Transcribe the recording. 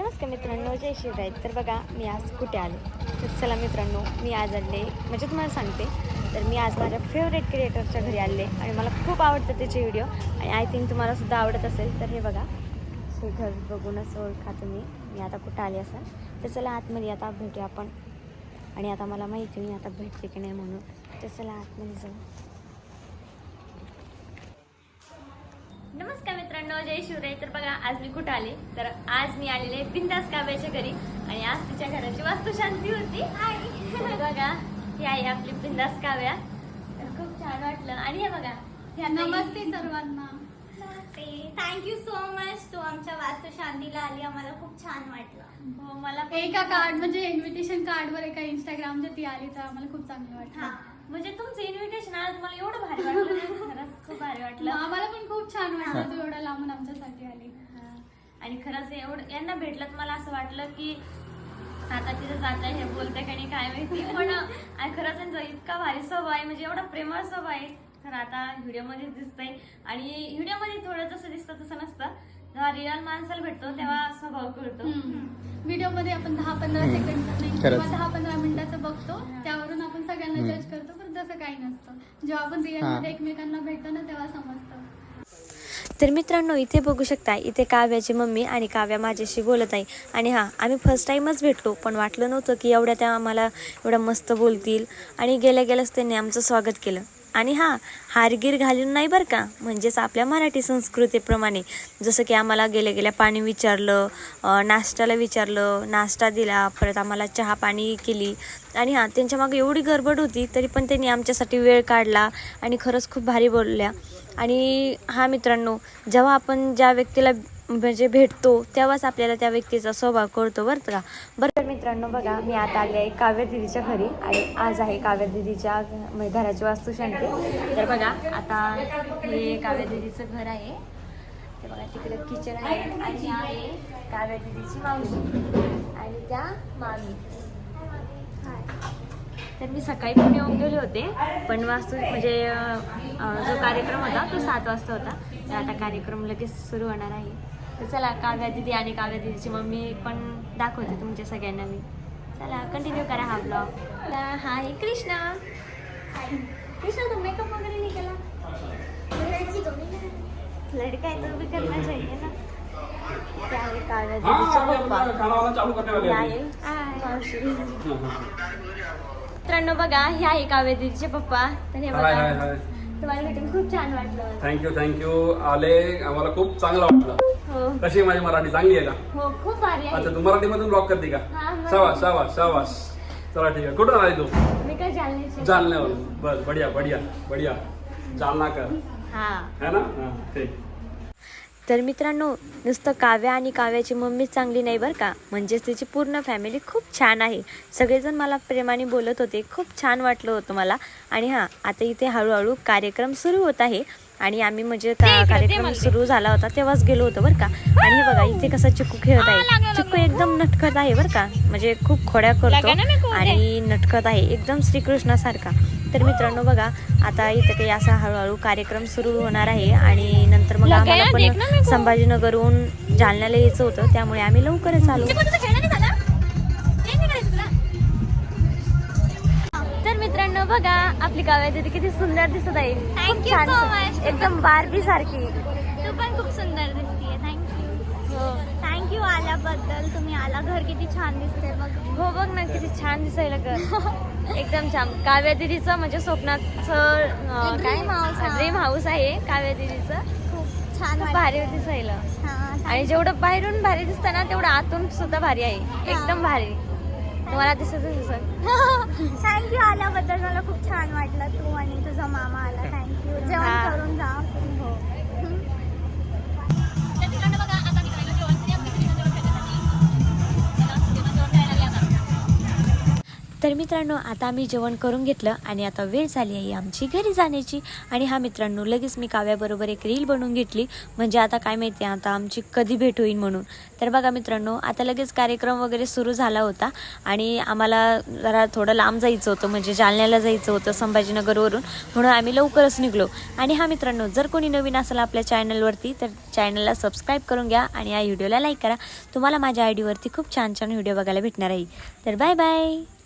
नमस्कार मित्रांनो जय शिवराय. तर बघा मी आज कुठे आले? तर चला मित्रांनो मी आज आले म्हणजे तुम्हाला सांगते तर मी आज माझ्या फेवरेट क्रिएटरच्या घरी आले आणि मला खूप आवडतं त्याचे व्हिडिओ आणि आय थिंक तुम्हाला सुद्धा आवडत असेल. तर हे बघा हे घर बघूनच ओळखा तुम्ही मी आता कुठं आले असाल. तर चला आतमध्ये आता भेटूया आपण. आणि आता मला माहिती मी आता भेटते की नाही म्हणून. तर चला आतमध्ये जाऊ. मित्रांनो जय शिवराय. तर बघा आज मी कुठं आले? तर आज मी आलेले बिंदास काव्याच्या घरी. आणि आज तिच्या घराची वास्तुशांती होती. बघा ही आहे आपली बिंदास काव्या. तर खूप छान वाटलं. आणि हे बघा ह्या नमस्ते सर्वांना. नमस्ते. थँक्यू सो मच तू आमच्या वास्तुशांतीला आली. आम्हाला खूप छान वाटलं. हो मला एका कार्ड म्हणजे इन्व्हिटेशन कार्डवर एका इंस्टाग्रामच्या ती आली तर आम्हाला खूप चांगलं हा. वाटलं म्हणजे तुमचं इन्व्हिटेशन आज मला एवढं भारी वाटलं. ना, खरंच खूप भारी वाटलं. आम्हाला पण खूप छान वाटलं तू एवढ्या लांबून आमच्यासाठी आली. हा. आणि खरंच एवढं यांना भेटलं मला असं वाटलं की आता तिथं जात आहे हे बोलते का नाही काय माहिती. पण आणि खरंच त्यांचा इतका भारी स्वभाव आहे म्हणजे एवढा प्रेमळ स्वभाव आहे. तर आता व्हिडिओमध्ये दिसतंय. आणि व्हिडिओमध्ये थोडं जसं दिसतं तसं नसतं. जेव्हा रिअल माणसाला भेटतो तेव्हा स्वभाव कळतो. व्हिडिओमध्ये आपण दहा पंधरा सेकंड खरंच. किंवा दहा पंधरा मिनिटाचं बघतो त्यावरून सगळ्यांना जज करतो पण तसं काही नसतं. जेव्हा आपण रिअल हा. मध्ये एकमेकांना भेटतो ना तेव्हा समजतं. तर मित्रांनो इथे बघू शकता इथे काव्याची मम्मी आणि काव्या माझ्याशी बोलत आहे. आणि हां आम्ही फर्स्ट टाईमच भेटलो पण वाटलं नव्हतं की एवढ्या त्या आम्हाला एवढ्या मस्त बोलतील. आणि गेल्या गेल्याच त्यांनी आमचं स्वागत केलं. आणि हां हारगीर घालून नाही बरं का? म्हणजेच आपल्या मराठी संस्कृतीप्रमाणे. जसं की आम्हाला गेल्या गेल्या पाणी विचारलं नाश्त्याला विचारलं नाश्ता दिला परत आम्हाला चहा पाणी केली. आणि हां त्यांच्या मागे एवढी गडबड होती तरी पण त्यांनी आमच्यासाठी वेळ काढला आणि खरंच खूप भारी बोलल्या. आणि हा मित्रांनो जेव्हा आपण ज्या व्यक्तीला म्हणजे भेटतो तेव्हाच आपल्याला त्या व्यक्तीचा स्वभाव कळतो बरं का. बरं तर मित्रांनो बघा मी आता आले आहे काव्य दिदीच्या घरी आणि आज आहे काव्य दिदीच्या म्हणजे घराची वास्तुशांती. तर बघा आता हे काव्य दिदीचं घर आहे. ते बघा तिकडे किचन आहे आणि आहे काव्य दिदीची मावशी आणि त्या मामी. तर मी सकाळी पण येऊन गेले होते पण वास्तू म्हणजे जो कार्यक्रम होता तो सात वाजता होता. तर आता कार्यक्रम लगेच सुरू होणार आहे. तर चला काव्या दिदी आणि काव्या दिदीची मम्मी पण दाखवते तुमच्या सगळ्यांना मी. चला कंटिन्यू करा हा ब्लॉग हा आहे कृष्णा. कृष्णा तू मेकअप वगैरे नाही केला? लड़का है तो भी करना चाहिए ना. ते आहे काव्या दिदीचे पप्पा. हे आहे मावशी मित्रांनो बघा हे आहे काव्य दिदीचे पप्पा. तर हे हाय हाय बघा हाय तुम्हाला भेटून खूप छान वाटलं. मला. थँक्यू थँक्यू आले आम्हाला खूप चांगलं वाटलं. हो. कशी आहे माझी मराठी? चांगली आहे का? हो खूप भारी अच्छा तू मराठीमधून ब्लॉग करते का? हा, शाबास शाबास चला ठीक आहे. कुठून आली तू? मी काय जालन्याची जालन्यावरून. बस बढिया बढिया बढिया. जालना कर. हा. है ना? हा ठीक. तर मित्रांनो नुसतं काव्या आणि काव्याची मम्मी चांगली नाही बरं का? म्हणजेच तिची पूर्ण फॅमिली खूप छान आहे. सगळेजण मला प्रेमाने बोलत होते. खूप छान वाटलं होतं मला. आणि हां आता इथे हळूहळू कार्यक्रम सुरू होत आहे. आणि आम्ही म्हणजे का कार्यक्रम सुरू झाला होता तेव्हाच गेलो होतो बरं का? आणि हे बघा इथे कसा चिक्कू खेळत आहे. चिक्कू एकदम नटखत आहे बरं का? म्हणजे खूप खोड्या करतो आणि नटखत आहे. एकदम श्रीकृष्णासारखा. तर मित्रांनो बघा आता इथे काही असा हळूहळू कार्यक्रम सुरू होणार आहे आणि नंतर मग आम्हाला पण संभाजीनगरहून जालन्याला यायचं होतं त्यामुळे आम्ही लवकरच आलो. तर मित्रांनो बघा आपली काव्या दिदी किती सुंदर दिसत आहे. छान. एकदम बारबी सारखी. तू पण खूप सुंदर दिसतीये. थँक्यू थँक्यू आल्याबद्दल. तुम्ही आला घर किती छान दिसते बघ. हो बघ ना किती छान दिसायला ग एकदम छान. काव्या दिदीचं म्हणजे स्वप्नाचं अं, काय dream house, हा. ड्रीम हाऊस आहे काव्या दिदीचं. खूप छान खूप. भारी दिसायला हा, आणि जेवढं बाहेरून भारी दिसतं ना तेवढं आतून सुद्धा भारी आहे. एकदम भारी. तुम्हाला दिसत थँक्यू आल्याबद्दल मला खूप छान वाटलं. तू आणि तुझा मामा आला. थँक्यू हा. जेवण करून जा. हो. तर मित्रांनो आता आम्ही जेवण करून घेतलं आणि आता वेळ झाली आहे आमची घरी जाण्याची. आणि हा मित्रांनो लगेच मी काव्याबरोबर एक रील बनवून घेतली. म्हणजे आता काय माहिती आहे आता आमची कधी भेट होईल म्हणून. तर बघा मित्रांनो आता लगेच कार्यक्रम वगैरे सुरू झाला होता. आणि आम्हाला जरा थोडं लांब जायचं होतं म्हणजे जालन्याला जायचं होतं संभाजीनगरवरून. म्हणून आम्ही लवकरच निघलो. आणि हा मित्रांनो जर कोणी नवीन असेल आपल्या चॅनलवरती तर चॅनलला सबस्क्राईब करून घ्या आणि या व्हिडिओला लाईक करा. तुम्हाला माझ्या आय डीवरती खूप छान छान व्हिडिओ बघायला भेटणार आहे. तर बाय बाय